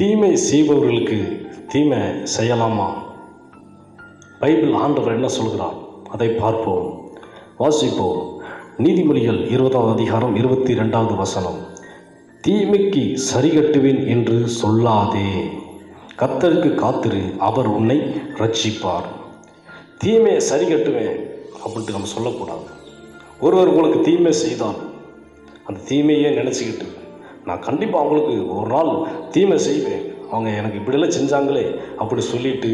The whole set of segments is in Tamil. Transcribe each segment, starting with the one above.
தீமை செய்பவர்களுக்கு தீமை செய்யலாமா? பைபிள் ஆண்டவர் என்ன சொல்கிறார்? அதை பார்ப்போம். வாசிப்போம். நீதிமொழிகள் இருபதாவது அதிகாரம் இருபத்தி ரெண்டாவது வசனம். தீமைக்கு சரிகட்டுவேன் என்று சொல்லாதே. கத்தருக்கு காத்திரு அவர் உன்னை ரட்சிப்பார் தீமையை சரிகட்டுவேன் அப்படின்ட்டு நம்ம சொல்லக்கூடாது. ஒருவர் உங்களுக்கு தீமை செய்தால் அந்த தீமையே நினச்சிக்கிட்டு நான் கண்டிப்பாக அவங்களுக்கு ஒரு நாள் தீமை செய்வேன். அவங்க எனக்கு இப்படியெல்லாம் செஞ்சாங்களே அப்படி சொல்லிட்டு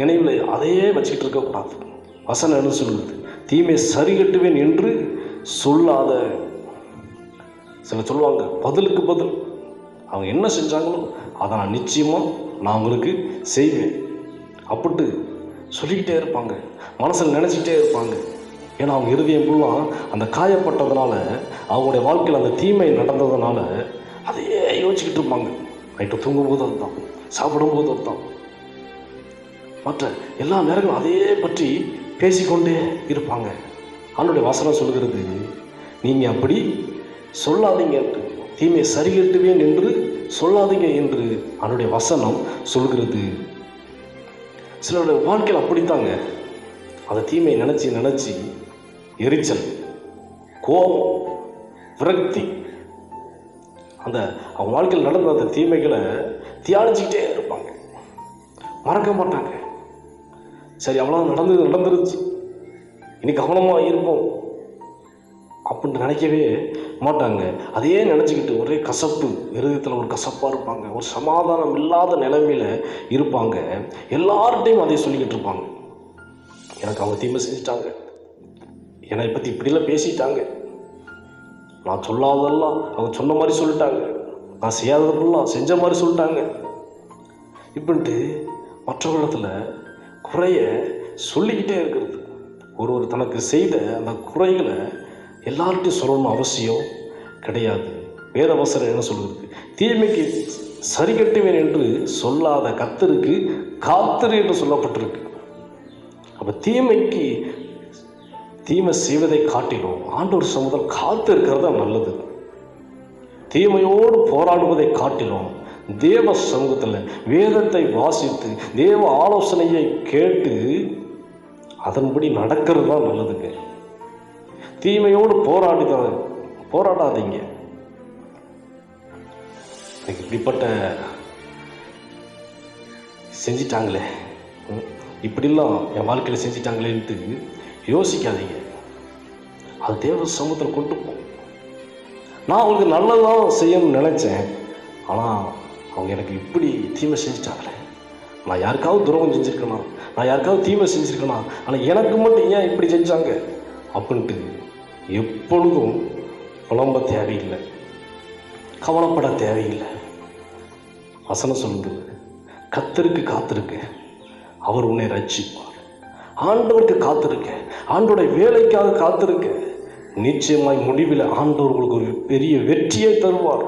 நினைவில் அதையே வச்சுக்கிட்டு இருக்கக்கூடாது வசனம் என்ன சொல்லுது? தீமை சரிகட்டுவேன் என்று சொல்லாத. சில சொல்லுவாங்க பதிலுக்கு பதில். அவங்க என்ன செஞ்சாங்களோ அதை நான் நிச்சயமாக நான் அவங்களுக்கு செய்வேன். அப்படின்ட்டு சொல்லிக்கிட்டே இருப்பாங்க. மனசில் நினச்சிக்கிட்டே இருப்பாங்க. ஏன்னா அவங்க இருதயம் ஃபுல்லாக அந்த காயப்பட்டதுனால அவங்களுடைய வாழ்க்கையில் அந்த தீமை நடந்ததுனால அதையே யோசிச்சுக்கிட்டு இருப்பாங்க. நைட்டு தூங்கும்போது அதுதான் சாப்பிடும்போது அதுதான். மற்ற எல்லா நேரங்களும் அதையே பற்றி பேசிக்கொண்டே இருப்பாங்க. அவனுடைய வசனம் சொல்கிறது நீங்கள் அப்படி சொல்லாதீங்க என்று. தீமை சரிகட்டுவேன் என்று சொல்லாதீங்க என்று அவனுடைய வசனம் சொல்கிறது சிலருடைய வாழ்க்கையில் அப்படித்தாங்க. அந்த தீமையை நினச்சி நினச்சி எரிச்சல் கோபம் விரக்தி. அந்த அவங்க வாழ்க்கையில் நடந்த அந்த தீமைகளை தியானிச்சுக்கிட்டே இருப்பாங்க. மறக்க மாட்டாங்க. சரி அவ்வளோ நடந்தது நடந்துருச்சு. இனி கவனமாக இருப்போம். அப்படின்னு நினைக்கவே மாட்டாங்க. அதையே நினச்சிக்கிட்டு ஒரே கசப்பு இருதயத்தில் ஒரு கசப்பாக இருப்பாங்க. ஒரு சமாதானம் இல்லாத நிலைமையில் இருப்பாங்க. எல்லார்ட்டையும் அதை சொல்லிக்கிட்டு இருப்பாங்க. எனக்கு அவங்க தீமை செஞ்சிட்டாங்க. என்னை பற்றி இப்படிலாம் பேசிட்டாங்க. நான் சொல்லாததெல்லாம் அவங்க சொன்ன மாதிரி சொல்லிட்டாங்க. நான் செய்யாததெல்லாம் செஞ்ச மாதிரி சொல்லிட்டாங்க. இப்படின்ட்டு மற்றவர்களிடத்தில் குறைய சொல்லிக்கிட்டே இருக்கிறது. ஒரு ஒரு தனக்கு செய்த அந்த குறைகளை எல்லார்ட்டையும் சொல்லணும் அவசியம் கிடையாது. வேதவசரம் என்ன சொல்லுறது தீமைக்கு சரி கட்டுவேன் என்று சொல்லாத கத்தருக்கு காத்திரு என்று சொல்லப்பட்டிருக்கு. அப்போ தீமைக்கு தீமை செய்வதை காட்டிலும் ஆண்டவர் சமுதல் காத்து இருக்கிறதா தான் நல்லது. தீமையோடு போராடுவதை காட்டிலும் தேவ சமூகத்தில் வேதத்தை வாசித்து தேவ ஆலோசனையை கேட்டு அதன்படி நடக்கிறது தான் நல்லதுங்க. தீமையோடு போராடித போராடாதீங்க. எனக்கு இப்படிப்பட்ட செஞ்சிட்டாங்களே. இப்படிலாம் என் வாழ்க்கையில் செஞ்சிட்டாங்களேன்ட்டு யோசிக்காதீங்க. அது தேவ சமூகத்தில் கொண்டு நான் அவங்களுக்கு நல்லதாக செய்யணும்னு நினச்சேன். ஆனால் அவங்க எனக்கு இப்படி தீமை செஞ்சிட்டாங்களே. நான் யாருக்காவது துரோகம் செஞ்சுருக்கணும் நான் யாருக்காவது தீமை செஞ்சுருக்கணும் ஆனால் எனக்கு மட்டும் ஏன் இப்படி செஞ்சாங்க? அப்படின்ட்டு எப்பொழுதும் புலம்ப தேவையில்லை. கவலைப்பட தேவையில்லை. வசனம் சொல்லுது கத்தருக்கு காத்திருக்கு. அவர் உன்னை ரட்சிப்பார். ஆண்டவருக்கு காத்திருக்க ஆண்டோடைய வேலைக்காக காத்திருக்க நிச்சயமாய் முடிவில் ஆண்டவர் உங்களுக்கு ஒரு பெரிய வெற்றியை தருவார்.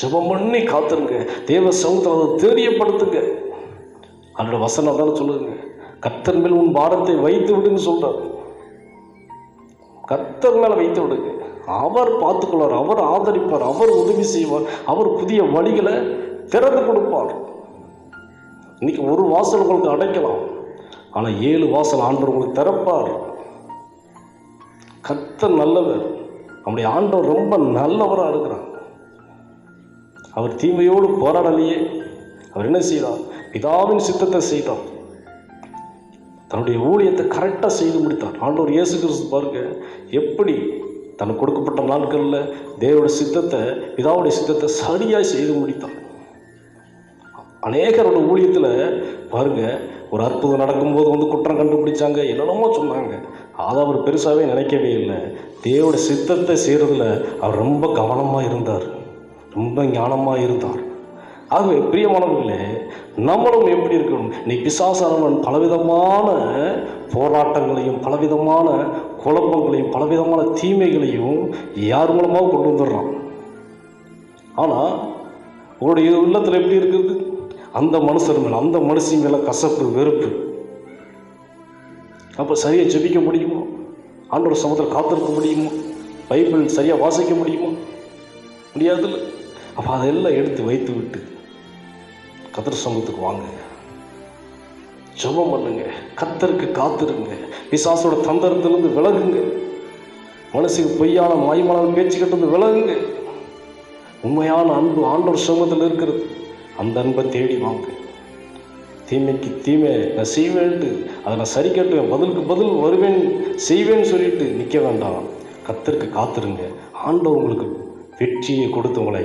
ஜெபம் பண்ணி காத்துருங்க. தேவ சமூகத்தில் அதை தெரியப்படுத்துங்க. அதோட வசனம் தானே சொல்லுங்க கத்தர் மேல் உன் பாரத்தை வைத்து விடுன்னு சொல்றார். கத்தர் மேலே வைத்து விடுங்க. அவர் பார்த்துக்கொள்வார் அவர் ஆதரிப்பார் அவர் உதவி செய்வார் அவர் புதிய வழிகளை திறந்து கொடுப்பார். இன்னைக்கு ஒரு வாசல் உங்களுக்கு அடைக்கலாம். ஆனால் ஏழு வாசல் ஆண்டவர் உங்களுக்கு திறப்பார். கத்த நல்லவர். நம்முடைய ஆண்டவர் ரொம்ப நல்லவராக இருக்கிறார். அவர் தீமையோடு போராடலையே. அவர் என்ன செய்தார்? பிதாவின் சித்தத்தை செய்தார். தன்னுடைய ஊழியத்தை கரெக்டாக செய்து முடித்தார். ஆண்டவர் இயேசு கிறிஸ்து பாருங்க எப்படி தனக்கு கொடுக்கப்பட்ட நாட்களில் தேவனுடைய சித்தத்தை பிதாவுடைய சித்தத்தை சரியாக செய்து முடித்தார். அநேகரோட ஊழியத்தில் பாருங்கள் ஒரு அற்புதம் நடக்கும்போது வந்து குற்றம் கண்டுபிடிச்சாங்க என்னென்னமோ சொன்னாங்க. அதை அவர் பெருசாகவே நினைக்கவே இல்லை. தேவோட சித்தத்தை செய்கிறதுல அவர் ரொம்ப கவனமாக இருந்தார். ரொம்ப ஞானமாக இருந்தார். ஆகவே பிரியமானவர்களே நம்மளும் எப்படி இருக்கணும்? நீ பிசாசானவன் பலவிதமான போராட்டங்களையும் பலவிதமான குழப்பங்களையும் பலவிதமான தீமைகளையும் யார் மூலமாக கொண்டு வந்துடுறான். ஆனால் உங்களுடைய உள்ளத்தில் எப்படி இருக்குது அந்த மனுஷர் மேலே அந்த மனுஷி மேலே கசப்பு வெறுப்பு. அப்போ சரியாக ஜெபிக்க முடியுமா? ஆண்டோட சமத்தில் காத்திருக்க முடியுமா? பைபிள் சரியாக வாசிக்க முடியுமா? முடியாதுல்ல. அப்போ அதெல்லாம் எடுத்து வைத்து விட்டு கத்திர சமூகத்துக்கு வாங்க. ஜபம் பண்ணுங்க. கத்தருக்கு காத்திருங்க. பிசாசோட தந்திரத்திலிருந்து விலகுங்க. மனசுக்கு பொய்யான மாய்மான பேச்சுக்கிட்டு விலகுங்க. உண்மையான அன்பு ஆண்டவர் சமூகத்தில் இருக்கிறது. அந்த அன்பை தேடி வாங்க. தீமைக்கு தீமை நான் செய்வேன்ட்டு அதை நான் சரி கட்டுவேன் பதிலுக்கு பதில் வருவேன் செய்வேன்னு சொல்லிட்டு நிற்க வேண்டாம். கத்திற்கு காத்திருங்க. ஆண்டவர் உங்களுக்கு வெற்றியை கொடுத்து உங்களை